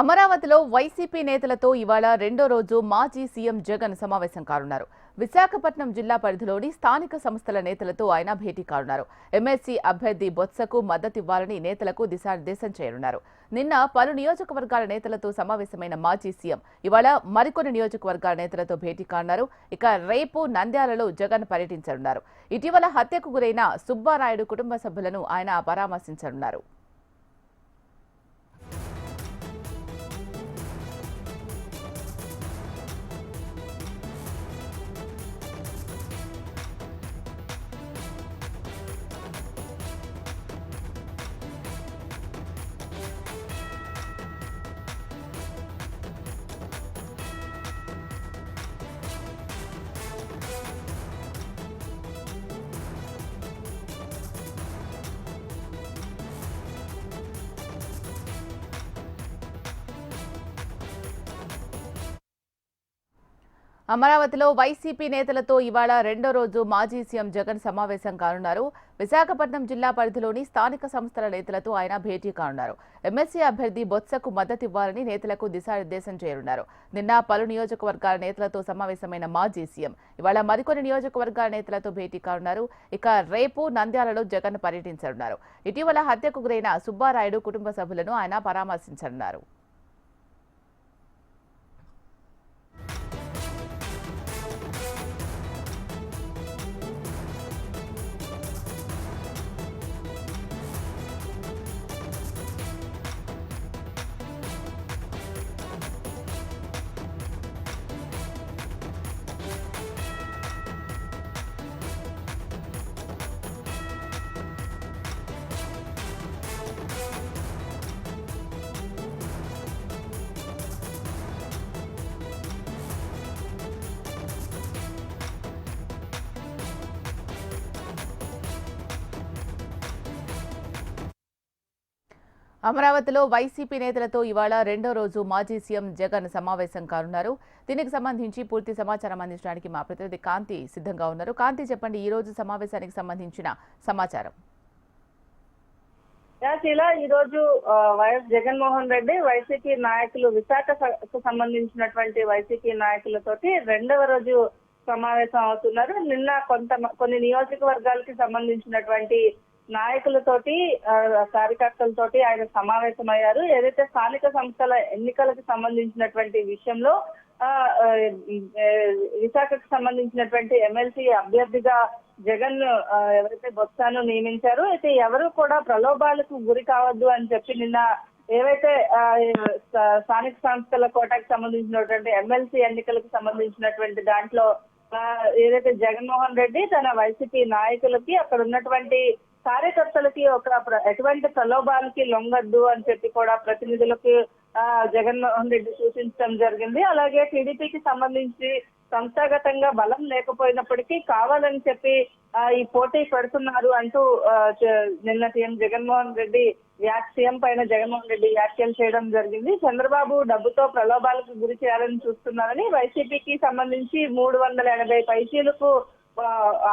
అమరావతిలో వైసీపీ నేతలతో ఇవాళ రెండో రోజు మాజీ సీఎం జగన్ సమావేశం కానున్నారు. విశాఖపట్నం జిల్లా పరిధిలోని స్థానిక సంస్థల నేతలతో ఆయన భేటీ కానున్నారు. ఎమ్మెల్సీ అభ్యర్థి బొత్సకు మద్దతివ్వాలని నేతలకు దిశానిర్దేశం చేయనున్నారు. నిన్న పలు నియోజకవర్గాల నేతలతో సమావేశమైన మాజీ సీఎం ఇవాళ మరికొన్ని నియోజకవర్గాల నేతలతో భేటీ కానున్నారు. ఇక రేపు నంద్యాలలో జగన్ పర్యటించనున్నారు. ఇటీవల హత్యకు గురైన సుబ్బారాయుడు కుటుంబ సభ్యులను ఆయన పరామర్శించనున్నారు. అమరావతిలో వైసీపీ నేతలతో ఇవాళ రెండో రోజు మాజీ సీఎం జగన్ సమావేశం కానున్నారు. విశాఖపట్నం జిల్లా పరిధిలోని స్థానిక సంస్థల నేతలతో ఆయన భేటీ కానున్నారు. ఎమ్మెల్సీ అభ్యర్థి బొత్సకు మద్దతు ఇవ్వాలని నేతలకు దిశానిర్దేశం చేయనున్నారు. నిన్న పలు నియోజకవర్గాల నేతలతో సమావేశమైన మాజీ సీఎం ఇవాళ మరికొన్ని నియోజకవర్గాల నేతలతో భేటీ కానున్నారు. ఇక రేపు నంద్యాలలో జగన్ పర్యటించనున్నారు. ఇటీవల హత్యకు గురైన సుబ్బారాయుడు కుటుంబ సభ్యులను ఆయన పరామర్శించనున్నారు. అమరావతిలో వైసీపీ నేతలతో ఇవాళ రెండో రోజు మాజీ సీఎం జగన్ సమావేశం కానున్నారు. దీనికి సంబంధించి పూర్తి సమాచారం అందించడానికి మా ప్రతినిధి కాంతి సిద్ధంగా ఉన్నారు. కాంతి చెప్పండి ఈ రోజు సమావేశానికి సంబంధించిన సమాచారం. ఇలా ఈ రోజు వైఎస్ జగన్మోహన్ రెడ్డి వైసీపీ నాయకులు విశాఖకు సంబంధించినటువంటి వైసీపీ నాయకులతోటి రెండవ రోజు సమావేశం అవుతున్నారు. నిన్న కొంత కొన్ని నియోజకవర్గాలకి సంబంధించినటువంటి నాయకులతోటి కార్యకర్తలతోటి ఆయన సమావేశమయ్యారు. ఏదైతే స్థానిక సంస్థల ఎన్నికలకు సంబంధించినటువంటి విషయంలో ఆ, విశాఖకు సంబంధించినటువంటి ఎమ్మెల్సీ అభ్యర్థిగా జగన్ ఎవరైతే బొత్సాను నియమించారో అయితే ఎవరు కూడా ప్రలోభాలకు గురి కావద్దు అని చెప్పి నిన్న ఏవైతే స్థానిక సంస్థల కోటాకి సంబంధించినటువంటి ఎమ్మెల్సీ ఎన్నికలకు సంబంధించినటువంటి దాంట్లో ఏదైతే జగన్మోహన్ రెడ్డి తన వైసీపీ నాయకులకి అక్కడ ఉన్నటువంటి కార్యకర్తలకి ఒక ఎటువంటి ప్రలోభాలకి లొంగద్దు అని చెప్పి కూడా ప్రతినిధులకు జగన్మోహన్ రెడ్డి సూచించడం జరిగింది. అలాగే టీడీపీకి సంబంధించి సంస్థాగతంగా బలం లేకపోయినప్పటికీ కావాలని చెప్పి ఈ పోటీ పెడుతున్నారు అంటూ నిన్న సీఎం జగన్మోహన్ రెడ్డి వ్యాక్ సీఎం పైన జగన్మోహన్ రెడ్డి వ్యాఖ్యలు చేయడం జరిగింది. చంద్రబాబు డబ్బుతో ప్రలోభాలకు గురి చేయాలని చూస్తున్నారని వైసీపీకి సంబంధించి మూడు వందల ఎనభై పైసీలకు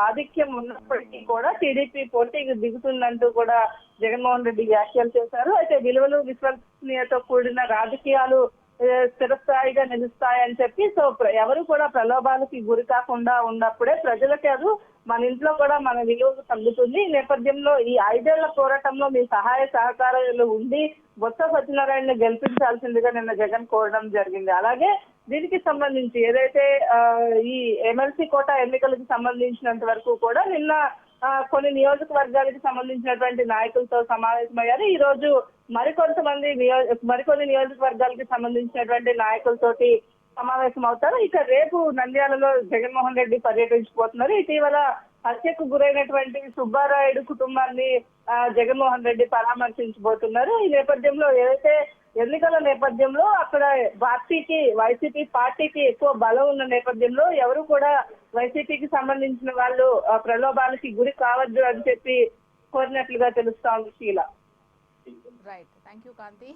ఆధిక్యం ఉన్నప్పటికీ కూడా టీడీపీ పోటీకి దిగుతుందంటూ కూడా జగన్మోహన్ రెడ్డి వ్యాఖ్యలు చేశారు. అయితే విలువలు విశ్వసనీయతో కూడిన రాజకీయాలు స్థిరస్థాయిగా నిలుస్తాయని చెప్పి సో ఎవరు కూడా ప్రలోభాలకి గురి కాకుండా ఉన్నప్పుడే ప్రజలకి అది మన ఇంట్లో కూడా మన విలువ తగ్గుతుంది. ఈ నేపథ్యంలో ఈ ఐదేళ్ళ పోరాటంలో మీ సహాయ సహకారాలు ఉండి బొత్స సత్యనారాయణ గెలిపించాల్సిందిగా నిన్న జగన్ కోరడం జరిగింది. అలాగే దీనికి సంబంధించి ఏదైతే ఈ ఎమ్మెల్సీ కోట ఎన్నికలకు సంబంధించినంత వరకు కూడా నిన్న కొన్ని నియోజకవర్గాలకు సంబంధించినటువంటి నాయకులతో సమావేశమయ్యారు. ఈ రోజు మరికొంతమంది నియో మరికొన్ని నియోజకవర్గాలకు సంబంధించినటువంటి నాయకులతోటి సమావేశం అవుతారు ఇక రేపు నంద్యాలలో జగన్మోహన్ రెడ్డి పర్యటించిపోతున్నారు ఇటీవల హత్యకు గురైనటువంటి సుబ్బారాయుడు కుటుంబాన్ని జగన్మోహన్ రెడ్డి పరామర్శించబోతున్నారు. ఈ నేపథ్యంలో ఏదైతే ఎన్నికల నేపథ్యంలో అక్కడ పార్టీకి వైసీపీ పార్టీకి ఎక్కువ బలం ఉన్న నేపథ్యంలో ఎవరు కూడా వైసీపీకి సంబంధించిన వాళ్ళు ఆ, ప్రలోభాలకి గురి కావద్దు అని చెప్పి కోరినట్లుగా తెలుస్తా ఉంది శీల. Right thank you Kanthi